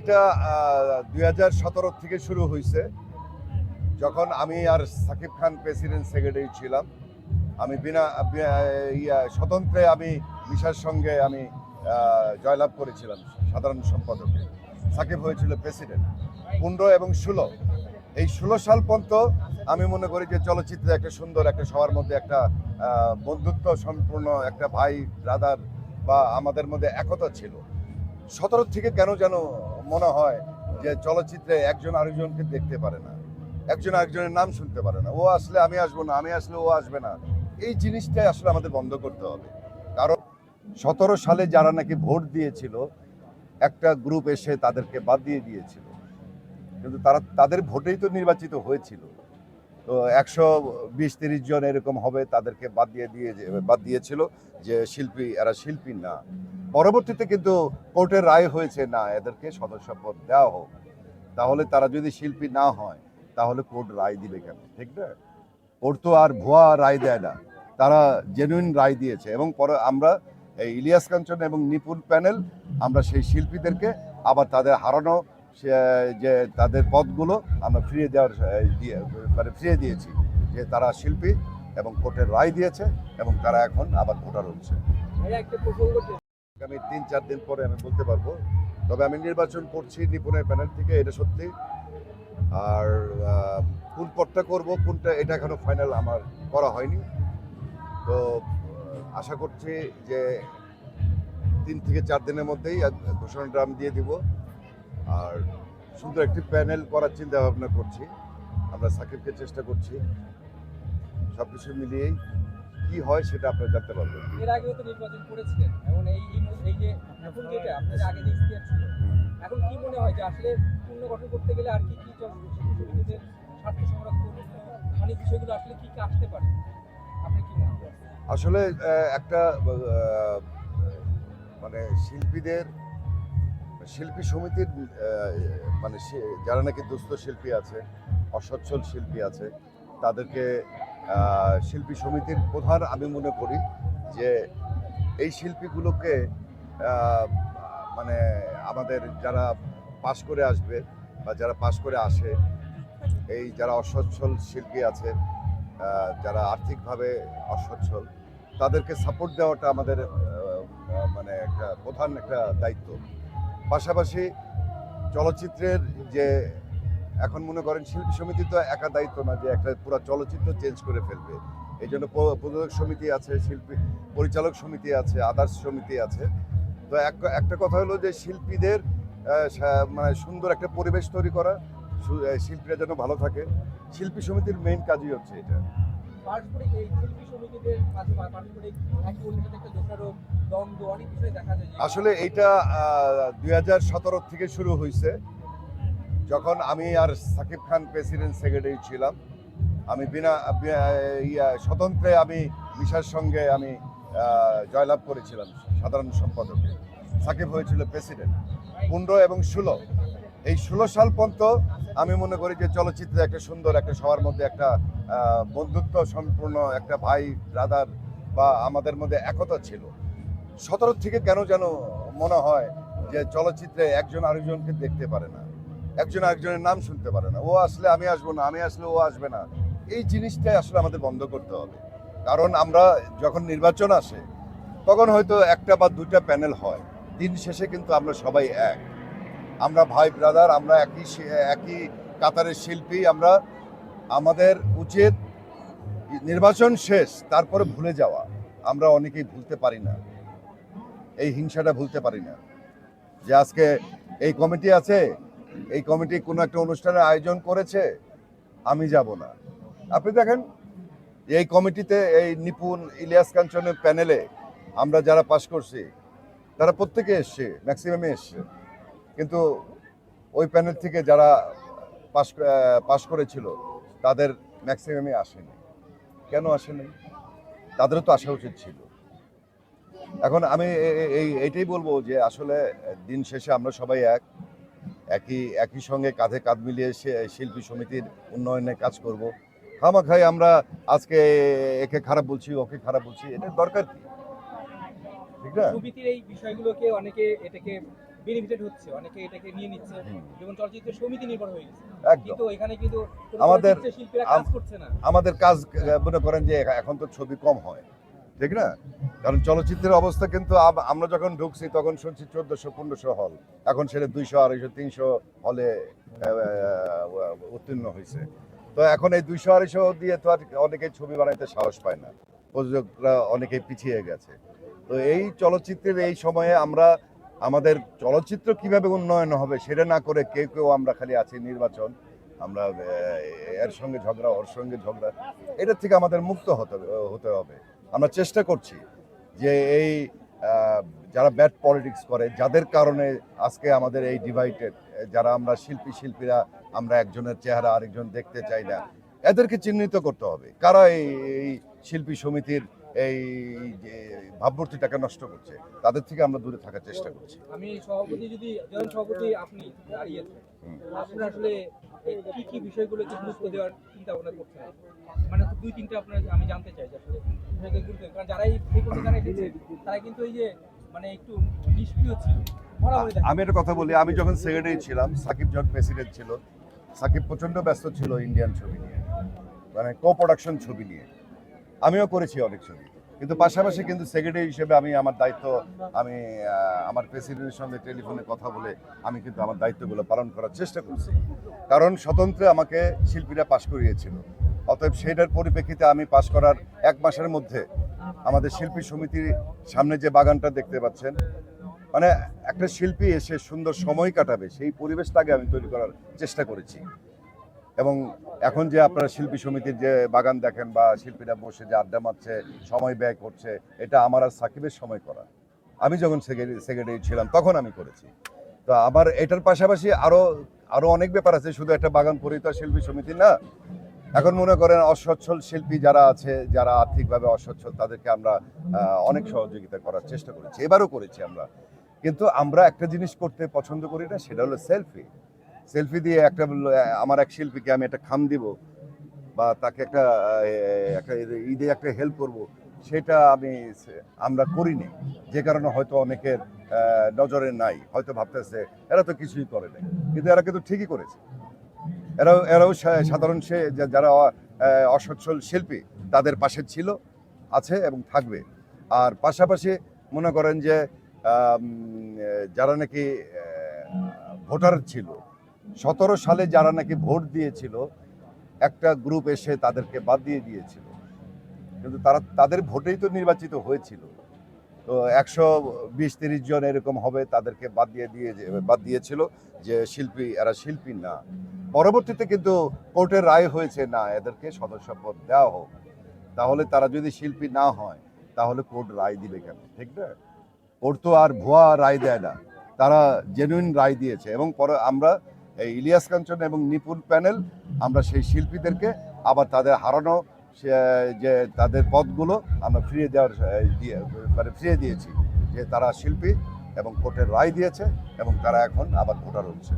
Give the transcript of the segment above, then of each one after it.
এটা দুই হাজার সতেরো থেকে শুরু হয়েছে যখন আমি আর সাকিব খান প্রেসিডেন্ট সেক্রেটারি ছিলাম, আমি বিনা ইয়া, স্বতন্ত্রে আমি মিশার সঙ্গে আমি জয়লাভ করেছিলাম সাধারণ সম্পাদকে সাকিব হয়েছিল প্রেসিডেন্ট। পনেরো এবং ষোলো। এই ষোলো সাল পর্যন্ত আমি মনে করি যে চলচ্চিত্রে একটা সুন্দর, একটা সবার মধ্যে একটা বন্ধুত্ব সম্পূর্ণ একটা ভাই ব্রাদার বা আমাদের মধ্যে একতা ছিল। সতেরো থেকে কেন যেন মনে হয় যে চলচ্চিত্রে একজন আরেকজনকে দেখতে পারে না। একজন আরেকজনের নাম শুনতে পারে না। ও আসলে আমি আসব না, আমি আসলে ও আসবে না। এই জিনিসটাই আসলে আমাদের বন্ধ করতে হবে। কারণ সতেরো সালে যারা নাকি ভোট দিয়েছিল, একটা গ্রুপ এসে তাদেরকে বাদ দিয়ে দিয়েছিল। কিন্তু তারা, তাদের ভোটেই তো নির্বাচিত হয়েছিল। একশো বিশ তিরিশ জন এরকম হবে তাদেরকে বাদ দিয়ে দিয়ে বাদ দিয়েছিল যে শিল্পী, এরা শিল্পী না। পরবর্তীতে কিন্তু কোর্টের রায় হয়েছে, না, এদেরকে সদস্য পদ দেওয়া হোক। তাহলে তারা যদি শিল্পী না হয়, তাহলে কোর্ট রায় দিবে কেন? ঠিক না? কোর্ট তো আর ভুয়া রায় দেয় না। তারা জেনুইন রায় দিয়েছে এবং পরে আমরা এই ইলিয়াস কাঞ্চন এবং নিপুণ প্যানেল, আমরা সেই শিল্পীদেরকে আবার তাদের হারানো যে তাদের পদগুলো আমরা ফিরিয়ে দেওয়ার দিয়ে মানে ফিরিয়ে দিয়েছি যে তারা শিল্পী এবং কোর্টের রায় দিয়েছে এবং তারা এখন আবার ভোটার হচ্ছে আমি তিন চার দিন পরে আমি বলতে পারব। তবে আমি নির্বাচন করছি নিপুণের প্যানেল থেকে এটা সত্যি। আর কোন পদটা করব কোনটা এটা এখনও ফাইনাল আমার করা হয়নি। তো আশা করছি যে তিন থেকে চার দিনের মধ্যেই ঘোষণাটা আমি দিয়ে দিব। আর সুন্দর একটি প্যানেল করার চিন্তা ভাবনা করছি। আমরা সাকিবকে চেষ্টা করছি সব কিছু মিলিয়েই কি হয় সেটা আপনারা জানতে পারবেন। এর আগেও তো নির্বাচন করেছিলেন এখন এই এই- যে এখন যেটা আপনাদের আগে যে ইতিহাস ছিল এখন কি মনে হয় যে আসলে পুনর্গঠন করতে গেলে আর কি কি চল- স্বার্থ সংরক্ষণ অনেক বিষয়গুলো আসলে কি কি আসতে পারে? আপনি কি মনে আসলে একটা মানে শিল্পীদের শিল্পী সমিতির মানে যারা নাকি দুস্থ শিল্পী আছে, অসচ্ছল শিল্পী আছে, তাদেরকে শিল্পী সমিতির প্রধান আমি মনে করি যে এই শিল্পীগুলোকে মানে আমাদের যারা পাশ করে আসবে বা যারা পাশ করে আসে, এই যারা অসচ্ছল শিল্পী আছে যারা আর্থিকভাবে অসচ্ছল, তাদেরকে সাপোর্ট দেওয়াটা আমাদের মানে একটা প্রধান একটা দায়িত্ব। পাশাপাশি চলচ্চিত্রের যে এখন মনে করেন শিল্পী সমিতি তো একা দায়িত্ব না যে একটা পুরো চলচ্চিত্র চেঞ্জ করে ফেলবে। এই জন্য প্রযোজক সমিতি আছে, শিল্পী পরিচালক সমিতি আছে আদার্স সমিতি আছে। তো এক- একটা কথা হলো যে শিল্পীদের মানে সুন্দর একটা পরিবেশ তৈরি করা শিল্পীরা যেন ভালো থাকে। শিল্পী সমিতির মেইন কাজই হচ্ছে এটা। পারস্পরিক এই শিল্পী সমিতিদের পারস্পরিক একে অন্যের সাথে একটা দোষারোপ, দ্বন্দ্ব, অনেক বিষয় দেখা যায় আসলে এইটা দুই হাজার সতেরো থেকে শুরু হয়েছে যখন আমি আর সাকিব খান প্রেসিডেন্ট সেক্রেটারি ছিলাম, আমি বিনা ইয়া, স্বতন্ত্রে আমি মিশার সঙ্গে আমি জয়লাভ করেছিলাম সাধারণ সম্পাদকে সাকিব হয়েছিল প্রেসিডেন্ট। পনেরো এবং ষোলো এই ষোলো সাল পর্যন্ত আমি মনে করি যে চলচ্চিত্রে একটা সুন্দর, একটা সবার মধ্যে একটা বন্ধুত্ব সম্পূর্ণ একটা ভাই ব্রাদার বা আমাদের মধ্যে একতা ছিল। সতেরো থেকে কেন যেন মনে হয় যে চলচ্চিত্রে একজন আরেকজনকে দেখতে পারে না। একজন আরেকজনের নাম শুনতে পারে না। ও আসলে আমি আসব না, আমি আসলে ও আসবে না। এই জিনিসটাই আসলে আমাদের বন্ধ করতে হবে। কারণ আমরা যখন নির্বাচন আসে, তখন হয়তো একটা বা দুটা প্যানেল হয়। দিন শেষে কিন্তু আমরা সবাই এক। আমরা ভাই ব্রাদার, আমরা একই একই কাতারের শিল্পী, আমরা, আমাদের উচিত নির্বাচন শেষ, তারপরে ভুলে যাওয়া। আমরা অনেকেই ভুলতে পারি না। এই হিংসাটা ভুলতে পারি না। যে আজকে এই কমিটি আছে, এই কমিটি কোনো একটা অনুষ্ঠানের আয়োজন করেছে, আমি যাব না। আপনি দেখেন, এই কমিটিতে এই নিপুণ ইলিয়াস কাঞ্চনের প্যানেলে আমরা যারা পাশ করছি, তারা প্রত্যেকে এসছে ম্যাক্সিমামে এসছে। কিন্তু ওই প্যানেল থেকে যারা পাশ পাশ করেছিল, তাদের ম্যাক্সিমামে আসেনি। কেন আসেনি? তাদেরও তো আসা উচিত ছিল। এখন আমি এই, এইটাই বলব যে আসলে দিন শেষে আমরা সবাই এক। একই একই সঙ্গে কাঁধে কাঁধ মিলিয়ে শি- শিল্পী সমিতির উন্নয়নে কাজ করব। খামাখাই আমরা আজকে একে খারাপ বলছি, ওকে খারাপ বলছি এটা দরকার কি? ঠিক না? এই বিষয়গুলোকে অনেকে এটাকে বেনিফিটেড হচ্ছে অনেকে এটাকে নিয়ে নিচ্ছে। যেমন সমিতি নির্ভর হয়ে গেছে। কিন্তু এখানে কিন্তু আমাদের- শিল্পীরা কাজ করছে না। আমাদের কাজ মনে করেন যে এখন তো ছবি কম হয় ঠিক না? কারণ চলচ্চিত্রের অবস্থা কিন্তু আমরা যখন ঢুকছি তখন শুনছি চোদ্দশো পনেরোশো হল। এখন সেটা দুইশো আড়াইশো তিনশো হলে উত্তীর্ণ হয়েছে। তো এখন এই দুইশো আড়াইশো দিয়ে তো আর অনেকেই ছবি বানাইতে সাহস পায় না। প্রযোজকরা অনেকেই পিছিয়ে গেছে। তো এই চলচ্চিত্রের এই সময়ে আমরা আমাদের চলচ্চিত্র কীভাবে উন্নয়ন হবে সেটা না করে কেউ কেউ আমরা খালি আছি নির্বাচন, আমরা এর সঙ্গে ঝগড়া, ওর সঙ্গে ঝগড়া, এটার থেকে আমাদের মুক্ত হতে হতে হবে। আমরা চেষ্টা করছি যে এই যারা ব্যাড পলিটিক্স করে, যাদের কারণে আজকে আমাদের এই ডিভাইডেড, যারা আমরা শিল্পী, শিল্পীরা, আমরা একজনের চেহারা আরেকজন দেখতে চাই না, এদেরকে চিহ্নিত করতে হবে। কারা এই শিল্পী সমিতির এই যে ভাবমূর্তিটাকে নষ্ট করছে তাদের থেকে আমরা দূরে থাকার চেষ্টা করছি। আমি সভাপতি যদি যেমন সভাপতি আপনি হুম। আপনার আসলে কি কি বিষয়গুলোকে গুরুত্ব দেওয়ার চিন্তা ভাবনা করছেন? মানে দুই তিনটা আপনার আমি জানতে চাই যে আসলে বিষয়কে গুরুত্ব কারণ যারা এই যারা এসেছে তারা কিন্তু এই যে মানে একটু নিষ্ক্রিয় ছিল। আমি একটা কথা বলি আমি যখন সেক্রেটারি ছিলাম সাকিব যখন প্রেসিডেন্ট ছিল সাকিব প্রচণ্ড ব্যস্ত ছিল ইন্ডিয়ান ছবি নিয়ে মানে কো প্রোডাকশন ছবি নিয়ে। আমিও করেছি অনেক ছবি। কিন্তু পাশাপাশি কিন্তু সেক্রেটারি হিসেবে আমি আমার দায়িত্ব, আমি আমার প্রেসিডেন্টের সঙ্গে টেলিফোনে কথা বলে আমি কিন্তু আমার দায়িত্বগুলো পালন করার চেষ্টা করছি। কারণ স্বতন্ত্রে আমাকে শিল্পীরা পাশ করিয়েছিল। অতএব সেইটার পরিপ্রেক্ষিতে আমি পাশ করার এক মাসের মধ্যে আমাদের শিল্পী সমিতির সামনে যে বাগানটা দেখতে পাচ্ছেন মানে একটা শিল্পী এসে সুন্দর সময় কাটাবে, সেই পরিবেশটাকে আমি তৈরি করার চেষ্টা করেছি। এবং এখন যে আপনারা শিল্পী সমিতির যে বাগান দেখেন বা শিল্পীরা বসে যে আড্ডা মারছে, সময় ব্যয় করছে, এটা আমার আর সাকিবের সময় করা। আমি যখন সেক্রেটারি ছিলাম, তখন আমি করেছি। তো আমার এটার পাশাপাশি আরও আরও অনেক ব্যাপার আছে, শুধু একটা বাগান পরিতা শিল্পী সমিতি না। এখন মনে করেন অসচ্ছল শিল্পী যারা আছে, যারা আর্থিকভাবে অসচ্ছল, তাদেরকে আমরা অনেক সহযোগিতা করার চেষ্টা করেছি। এবারও করেছি আমরা। কিন্তু আমরা একটা জিনিস করতে পছন্দ করি না, সেটা হলো সেলফি সেলফি দিয়ে একটা আমার এক শিল্পীকে আমি একটা খাম দিব বা তাকে একটা একটা ঈদে একটা হেল্প করব, সেটা আমি আমরা করিনি। যে কারণে হয়তো অনেকের নজরে নাই, হয়তো ভাবতেছে এরা তো কিছুই করে নাই। কিন্তু এরা কিন্তু ঠিকই করেছে। এরাও এরাও সাধারণ সে যারা অসচ্ছল শিল্পী, তাদের পাশে ছিল, আছে এবং থাকবে। আর পাশাপাশি মনে করেন যে যারা নাকি ভোটার ছিল সতেরো সালে যারা নাকি ভোট দিয়েছিল, একটা গ্রুপ এসে তাদেরকে বাদ দিয়ে দিয়েছিল। কিন্তু তারা, তাদের ভোটেই তো নির্বাচিত হয়েছিল। তো একশো বিশ তিরিশ জন এরকম হবে তাদেরকে বাদ দিয়ে দিয়ে বাদ দিয়েছিল যে শিল্পী, এরা শিল্পী না। পরবর্তীতে কিন্তু কোর্টের রায় হয়েছে, না, এদেরকে সদস্য পদ দেওয়া হোক। তাহলে তারা যদি শিল্পী না হয়, তাহলে কোর্ট রায় দিবে কেন? ঠিক না? কোর্ট তো আর ভুয়া রায় দেয় না। তারা জেনুইন রায় দিয়েছে এবং পরে আমরা এই ইলিয়াস কাঞ্চন এবং নিপুণ প্যানেল, আমরা সেই শিল্পীদেরকে আবার তাদের হারানো যে তাদের পদগুলো আমরা ফিরিয়ে দেওয়ার দিয়ে মানে ফিরিয়ে দিয়েছি যে তারা শিল্পী এবং কোর্টের রায় দিয়েছে এবং তারা এখন আবার ভোটার হচ্ছে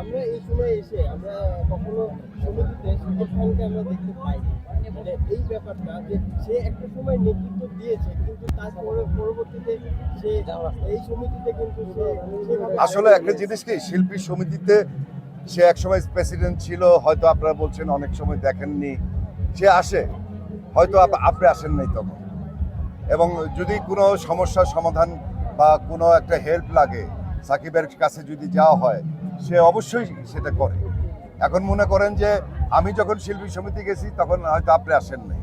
আমরা এই সময় এসে, আমরা কখনো সমিতিতে আমরা দেখতে পাইনি। মানে এই ব্যাপারটা যে সে একটা সময় নেতৃত্ব দিয়েছে, কিন্তু তারপরে পরবর্তীতে সে এই সমিতিতে কিন্তু আসলে একটা জিনিস কি, শিল্পী সমিতিতে সে একসময় প্রেসিডেন্ট ছিল, হয়তো আপনারা বলছেন অনেক সময় দেখেননি, সে আসে, হয়তো আপনি আসেন নাই তখন। এবং যদি কোনো সমস্যার সমাধান বা কোনো একটা হেল্প লাগে, সাকিবের কাছে যদি যাওয়া হয়, সে অবশ্যই সেটা করে। এখন মনে করেন যে আমি যখন শিল্পী সমিতি গেছি, তখন হয়তো আপনি আসেন নাই।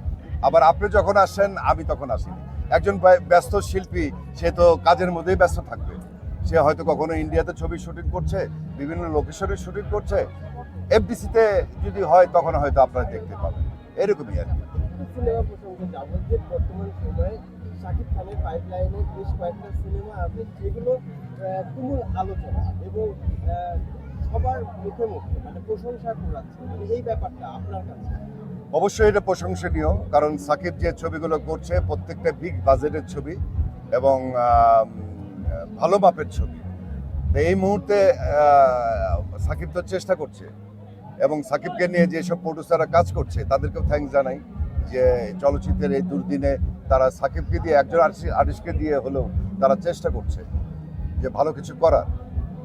আবার আপনি যখন আসেন, আমি তখন আসিনি। একজন ব্যস্ত শিল্পী, সে তো কাজের মধ্যেই ব্যস্ত থাকবে। সে হয়তো কখনো ইন্ডিয়াতে ছবি শুটিং করছে, বিভিন্ন লোকেশনে শুটিং করছে। এফডিসিতে যদি হয়, তখন হয়তো আপনারা দেখতে পাবেন। এরকমই আর কি। সিনেমা আছে যেগুলো তুমুল আলোচনা এবং সবার মুখে মুখে মানে প্রশংসা কুড়াচ্ছে। মানে এই ব্যাপারটা আপনার কাছে? অবশ্যই এটা প্রশংসনীয়, কারণ সাকিব যে ছবিগুলো করছে, প্রত্যেকটা বিগ বাজেটের ছবি এবং ভালো মাপের ছবি। এই মুহূর্তে সাকিব তো চেষ্টা করছে। এবং সাকিবকে নিয়ে যেসব প্রডিউসাররা কাজ করছে, তাদেরকেও থ্যাঙ্কস জানাই যে চলচ্চিত্রের এই দুর্দিনে তারা সাকিবকে দিয়ে, একজন আর্টিস্টকে দিয়ে হলেও তারা চেষ্টা করছে যে ভালো কিছু করার।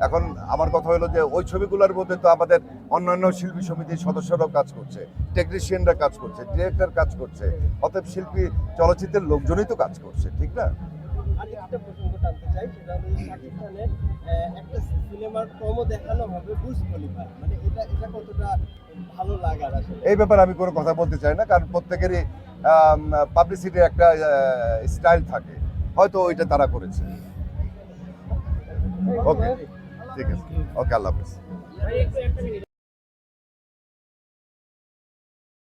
এখন আমার কথা হলো যে ওই ছবিগুলোর মধ্যে তো আমাদের অন্যান্য শিল্পী সমিতির সদস্যরাও কাজ করছে টেকনিশিয়ানরা কাজ করছে ডিরেক্টর কাজ করছে অতএব শিল্পী চলচ্চিত্রের লোকজনই তো কাজ করছে ঠিক না? একটা প্রসঙ্গ টানতে চাই সেটা হলো শাকিব খানের একটা সিনেমার প্রমো দেখানো হবে বুঝ খলিফা মানে এটা এটা কতটা ভালো লাগার আসলে? এই ব্যাপারে আমি কোনো কথা বলতে চাই না কারণ প্রত্যেকেরই পাবলিসিটির একটা স্টাইল থাকে। হয়তো ওইটা তারা করেছে। ওকে ঠিক আছে। ওকে আল্লাহ হাফেজ।